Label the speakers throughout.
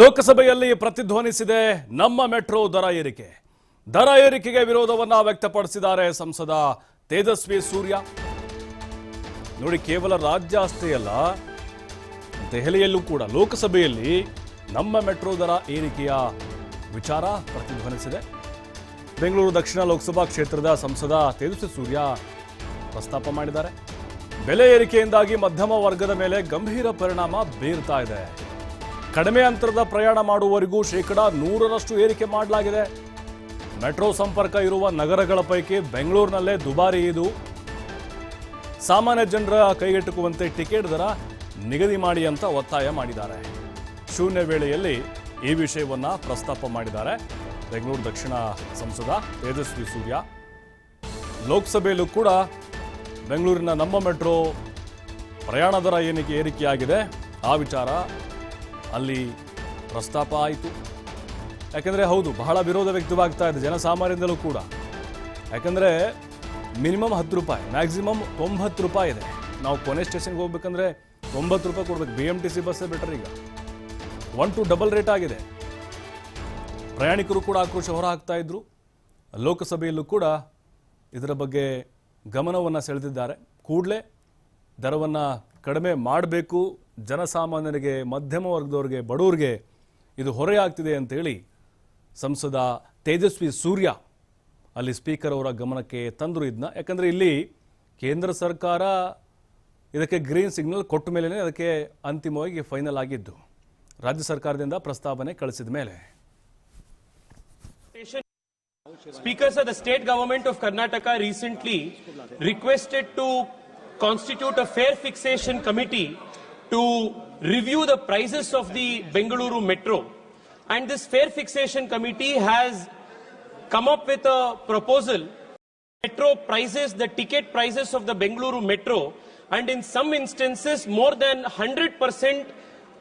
Speaker 1: ಲೋಕಸಭೆಯಲ್ಲಿ ಪ್ರತಿಧ್ವನಿಸಿದೆ ನಮ್ಮ ಮೆಟ್ರೋ ದರ ಏರಿಕೆ ದರ ಏರಿಕೆಗೆ ವಿರೋಧವನ್ನ ವ್ಯಕ್ತಪಡಿಸಿದ್ದಾರೆ ಸಂಸದ ತೇಜಸ್ವಿ ಸೂರ್ಯ ನೋಡಿ ಕೇವಲ ರಾಜ್ಯ ಅಷ್ಟೇ ಅಲ್ಲ ದೆಹಲಿಯಲ್ಲೂ ಕೂಡ ಲೋಕಸಭೆಯಲ್ಲಿ ನಮ್ಮ ಮೆಟ್ರೋ ದರ ಏರಿಕೆಯ ವಿಚಾರ ಪ್ರತಿಧ್ವನಿಸಿದೆ ಬೆಂಗಳೂರು ದಕ್ಷಿಣ ಲೋಕಸಭಾ ಕ್ಷೇತ್ರದ ಸಂಸದ ತೇಜಸ್ವಿ ಸೂರ್ಯ ಪ್ರಸ್ತಾಪ ಮಾಡಿದ್ದಾರೆ ಬೆಲೆ ಏರಿಕೆಯಿಂದಾಗಿ ಮಧ್ಯಮ ವರ್ಗದ ಮೇಲೆ ಗಂಭೀರ ಪರಿಣಾಮ ಬೀರ್ತಾ ಇದೆ ಕಡಿಮೆ ಅಂತರದ ಪ್ರಯಾಣ ಮಾಡುವವರಿಗೂ ಶೇಕಡಾ ನೂರರಷ್ಟು ಏರಿಕೆ ಮಾಡಲಾಗಿದೆ ಮೆಟ್ರೋ ಸಂಪರ್ಕ ಇರುವ ನಗರಗಳ ಪೈಕಿ ಬೆಂಗಳೂರಿನಲ್ಲೇ ದುಬಾರಿ ಇದು ಸಾಮಾನ್ಯ ಜನರ ಕೈಗೆಟುಕುವಂತೆ ಟಿಕೆಟ್ ದರ ನಿಗದಿ ಮಾಡಿ ಅಂತ ಒತ್ತಾಯ ಮಾಡಿದ್ದಾರೆ ಶೂನ್ಯ ವೇಳೆಯಲ್ಲಿ ಈ ವಿಷಯವನ್ನು ಪ್ರಸ್ತಾಪ ಮಾಡಿದ್ದಾರೆ ಬೆಂಗಳೂರು ದಕ್ಷಿಣ ಸಂಸದ ತೇಜಸ್ವಿ ಸೂರ್ಯ ಲೋಕಸಭೆಯಲ್ಲೂ ಕೂಡ ಬೆಂಗಳೂರಿನ ನಮ್ಮ ಮೆಟ್ರೋ ಪ್ರಯಾಣ ದರ ಏನಕ್ಕೆ ಏರಿಕೆಯಾಗಿದೆ ಆ ವಿಚಾರ ಅಲ್ಲಿ ಪ್ರಸ್ತಾಪ ಆಯಿತು ಯಾಕೆಂದರೆ ಹೌದು ಬಹಳ ವಿರೋಧ ವ್ಯಕ್ತವಾಗ್ತಾ ಇದೆ ಜನಸಾಮಾನ್ಯರಿಂದಲೂ ಕೂಡ ಯಾಕಂದರೆ ಮಿನಿಮಮ್ ಹತ್ತು ರೂಪಾಯಿ ಮ್ಯಾಕ್ಸಿಮಮ್ ತೊಂಬತ್ತು ರೂಪಾಯಿ ಇದೆ ನಾವು ಕೊನೆ ಸ್ಟೇಷನ್ಗೆ ಹೋಗ್ಬೇಕಂದ್ರೆ ತೊಂಬತ್ತು ರೂಪಾಯಿ ಕೊಡ್ಬೇಕು ಬಿ ಎಮ್ ಟಿ ಸಿ ಬಸ್ಸೇ ಬೆಟರ್ ಈಗ ಒನ್ ಟು ಡಬಲ್ ರೇಟ್ ಆಗಿದೆ ಪ್ರಯಾಣಿಕರು ಕೂಡ ಆಕ್ರೋಶ ಹೊರಹಾಕ್ತಾ ಇದ್ರು ಲೋಕಸಭೆಯಲ್ಲೂ ಕೂಡ ಇದರ ಬಗ್ಗೆ ಗಮನವನ್ನು ಸೆಳೆದಿದ್ದಾರೆ ಕೂಡಲೇ ದರವನ್ನು ಕಡಿಮೆ ಮಾಡಬೇಕು ಜನಸಾಮಾನ್ಯರಿಗೆ ಮಧ್ಯಮ ವರ್ಗದವ್ರಿಗೆ ಬಡವ್ರಿಗೆ ಇದು ಹೊರೆಯಾಗ್ತಿದೆ ಅಂತೇಳಿ ಸಂಸದ ತೇಜಸ್ವಿ ಸೂರ್ಯ ಅಲ್ಲಿ ಸ್ಪೀಕರ್ ಅವರ ಗಮನಕ್ಕೆ ತಂದರು ಇದನ್ನ ಯಾಕಂದರೆ ಇಲ್ಲಿ ಕೇಂದ್ರ ಸರ್ಕಾರ ಇದಕ್ಕೆ ಗ್ರೀನ್ ಸಿಗ್ನಲ್ ಕೊಟ್ಟ ಮೇಲೇ ಅದಕ್ಕೆ ಅಂತಿಮವಾಗಿ ಫೈನಲ್ ಆಗಿದ್ದು ರಾಜ್ಯ ಸರ್ಕಾರದಿಂದ ಪ್ರಸ್ತಾವನೆ ಕಳಿಸಿದ ಮೇಲೆ
Speaker 2: speaker sir the state government of Karnataka recently requested to constitute a fare fixation committee to review the prices of the Bengaluru metro. And this fare fixation committee has come up with a proposal metro prices, the ticket prices of the Bengaluru metro, and in some instances, more than 100%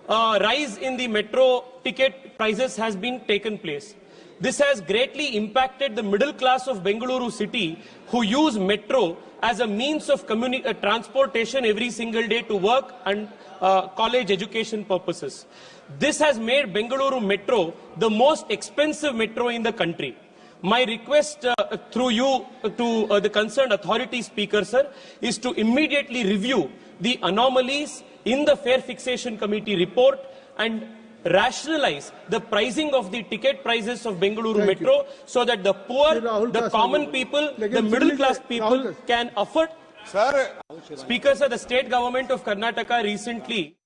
Speaker 2: uh, rise in the metro ticket prices has been taken place. This has greatly impacted the middle class of Bengaluru city who use metro as a means of uh, transportation every single day to work and uh, college education purposes. This has made Bengaluru metro the most expensive metro in the country. My request uh, through you uh, to uh, the concerned authority speaker, sir, is to immediately review the anomalies in the fare fixation committee report and rationalize the pricing of the ticket prices of Bengaluru Thank Metro you. so that the poor, the common people, the middle class people can afford. Sir, Speaker, sir, the state government of Karnataka recently